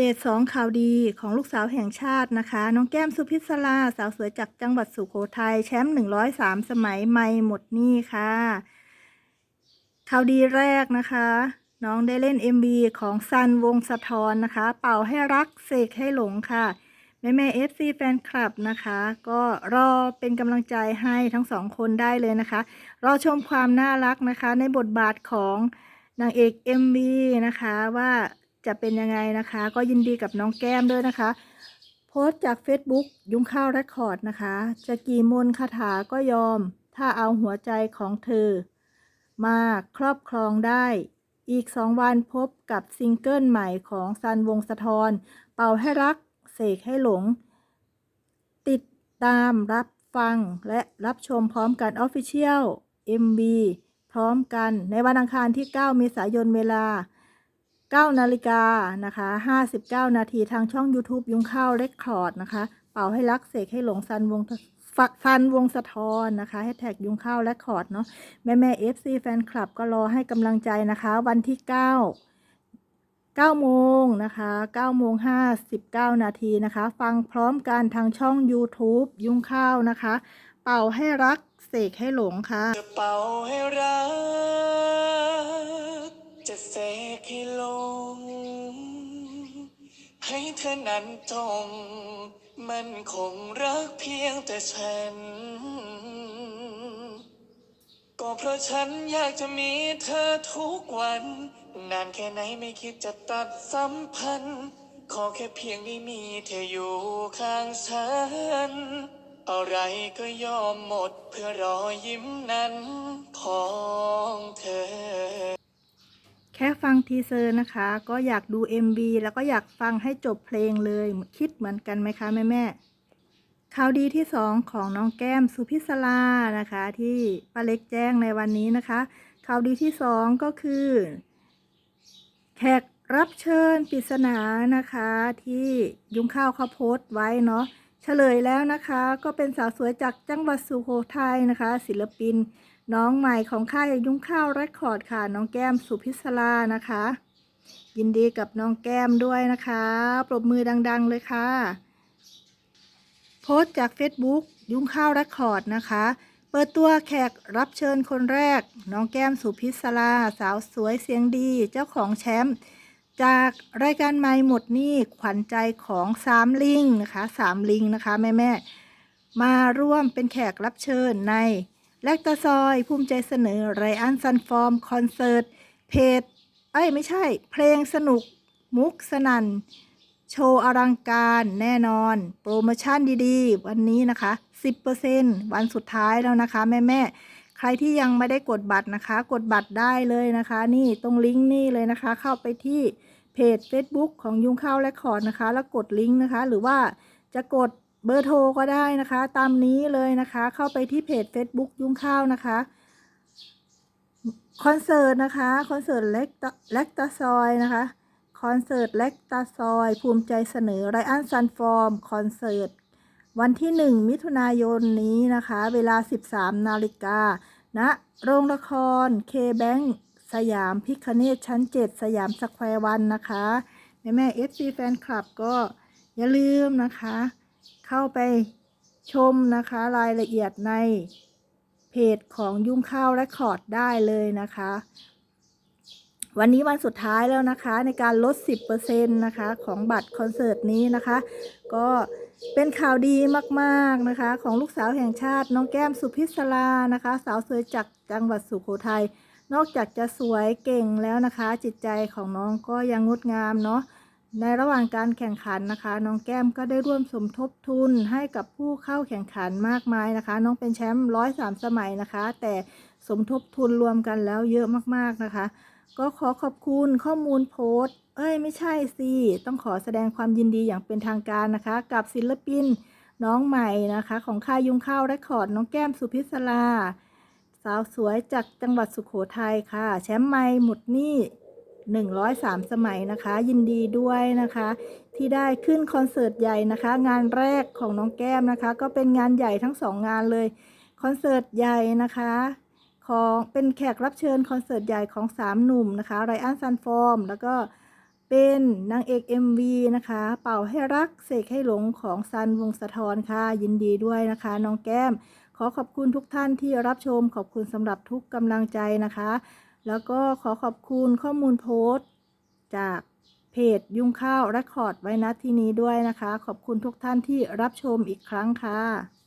เดตสองข่าวดีของลูกสาวแห่งชาตินะคะ น้องแก้มสุพิศรา สาวสวยจากจังหวัดสุโขทัยแชมป์ 103 สมัยไม่หมดนี้ค่ะ ข่าวดีแรกนะคะ น้องได้เล่น MV ของซันวงสะทอนนะคะ เป่าให้รักเสกให้หลงค่ะ แม่แม่เอฟซีแฟนคลับนะคะ ก็รอเป็นกำลังใจให้ทั้งสองคนได้เลยนะคะ รอชมความน่ารักนะคะ ในบทบาทของนางเอก MV นะคะว่า จะเป็นยังไงนะคะ ก็ยินดีกับน้องแก้มด้วยนะคะ โพสต์จาก Facebook ยุ้งข้าวรคคอร์ดนะคะ จะกี่มนคาถาก็ยอม ถ้าเอาหัวใจของเธอ มาครอบครองได้ อีกสองวันพบกับซิงเกิลใหม่ของซันวงสะทอนเป่าให้รัก เสกให้หลง ติดตามรับฟังและรับชมพร้อมกัน Official MV พร้อมกันในวันอังคารที่ 9 เมษายนเวลา 9นาฬิกานะคะ59 นาทีทางช่อง YouTube ยุงข้าวเรคคอร์ดนะคะ เป่าให้รักเสกให้หลงซันวงฝฟันวงสะทอนนะคะให้แท็กยุงข้าวเรคคอร์ดเนาะแม่แม่เอฟซีแฟนคลับก็รอให้กำลังใจนะคะ วันที่ 9 9โมงนะคะ9โมง59 นาทีนะคะ ฟังพร้อมกันทางช่อง YouTube ยุงข้าวนะคะ เป่าให้รักเสกให้หลงค่ะจะเป่าให้รัก จะเสกให้ลง ให้เธอนั้นจงมันคงรักเพียงแต่ฉัน ก็เพราะฉันอยากจะมีเธอทุกวัน นานแค่ไหนไม่คิดจะตัดสัมพันธ์ ขอแค่เพียงได้มีเธออยู่ข้างฉัน อะไรก็ยอมหมดเพื่อรอยยิ้มนั้นของเธอ แค่ฟังทีเซอร์นะคะ ก็อยากดู MV แล้วก็อยากฟังให้จบเพลงเลยคิดเหมือนกันไหมคะแม่แม่ข่าวดีที่สองของน้องแก้มสุพิศลานะคะ ที่ป้าเล็กแจ้งในวันนี้นะคะข่าวดีที่สองก็คือ แขกรับเชิญปริศนานะคะ ที่ยุ้งข้าวเขาโพสต์ไว้เนาะ เฉลยแล้วนะคะ ก็เป็นสาวสวยจากจังหวัดสุโขทัยนะคะ ศิลปิน น้องใหม่ของค่ายยุ้งข้าวเรคคอร์ดค่ะ น้องแก้มสุพิศลานะคะ ยินดีกับน้องแก้มด้วยนะคะ ปรบมือดัง ๆ เลยค่ะ โพสต์จาก Facebook ยุ้งข้าวเรคคอร์ดนะคะ เปิดตัวแขกรับเชิญคนแรก น้องแก้มสุพิศลาสาวสวยเสียงดี เจ้าของแชมป์ จากรายการไม่หมดนี่ขวัญใจของสามลิงนะคะสามลิงนะคะแม่แม่มาร่วมเป็นแขกรับเชิญในแลกตาซอยภูมิใจเสนอไรอันซันฟอร์มคอนเสิร์ตเพจเอ้ยไม่ใช่ เพลงสนุกมุกสนันโชว์อลังการแน่นอน โปรโมชั่นดีๆ วันนี้นะคะ 10%วันสุดท้ายแล้วนะคะแม่ๆ ใครที่ยังไม่ได้กดบัตรนะคะ กดบัตรได้เลยนะคะ นี่ตรงลิงก์นี่เลยนะคะ เข้าไปที่ เพจ Facebook ของยุงข้าวและคอร์ดนะคะ แล้วกดลิงก์นะคะ หรือว่าจะกดเบอร์โทรก็ได้นะคะ ตามนี้เลยนะคะ เข้าไปที่เพจ Facebook ยุงข้าวนะคะคอนเสิร์ตนะคะคอนเสิร์ตเล็กเล็กตาซอยนะคะคอนเสิร์ตเล็กตาซอย ภูมิใจเสนอไรอันซันฟอร์มคอนเสิร์ตวันที่ 1 มิถุนายนนี้นะคะ เวลา 13 นาฬิกาณนะโรงละครเคแบง สยามพิคเนตชั้น 7 สยามสแควร์วันนะคะแม่แม่เอฟซีแฟนคลับก็อย่าลืมนะคะ เข้าไปชมนะคะรายละเอียดในเพจของยุ่งข้าวและคอร์ดได้เลยนะคะ วันนี้วันสุดท้ายแล้วนะคะ ในการลด 10%นะคะของบัตรคอนเสิร์ตนี้นะคะ ก็เป็นข่าวดีมากๆนะคะ ของลูกสาวแห่งชาติน้องแก้มสุพิศลานะคะ สาวสวยจากจังหวัดสุโขทัย นอกจากจะสวยเก่งแล้วนะคะ จิตใจของน้องก็ยังงดงามเนาะในระหว่างการแข่งขันนะคะ น้องแก้มก็ได้ร่วมสมทบทุนให้กับผู้เข้าแข่งขันมากมายนะคะ น้องเป็นแชมป์ร้อยสามสมัยนะคะ แต่สมทบทุนรวมกันแล้วเยอะมากๆนะคะ ก็ขอขอบคุณข้อมูลโพสต์ เอ้ยไม่ใช่สิต้องขอแสดงความยินดีอย่างเป็นทางการนะคะ กับศิลปินน้องใหม่นะคะ ของค่ายยุงข้าวรคคอร์ดน้องแก้มสุพิศลาาวสวยจากจังหวัดสุขโขทัยค่ะ แชมป์ไม่หมดหนี้103 สมัยนะคะ ยินดีด้วยนะคะ ที่ได้ขึ้นคอนเสิร์ตใหญ่นะคะ งานแรกของน้องแก้มนะคะ ก็เป็นงานใหญ่ทั้งสองงานเลยคอนเสิร์ตใหญ่นะคะของเป็นแขกรับเชิญคอนเสิร์ตใหญ่ของสามหนุ่มนะคะไรอันซันฟอร์มแล้วก็เป็นนางเอก MV นะคะ เป่าให้รักเสกให้หลงของซันวงสะทอนค่ะ ยินดีด้วยนะคะ น้องแก้ม ขอขอบคุณทุกท่านที่รับชมขอบคุณสำหรับทุกกำลังใจนะคะ แล้วก็ขอขอบคุณข้อมูลโพสต์ จากเพจยุงข้าวรคคอร์ดไว้นะที่นี้ด้วยนะคะ ขอบคุณทุกท่านที่รับชมอีกครั้งค่ะ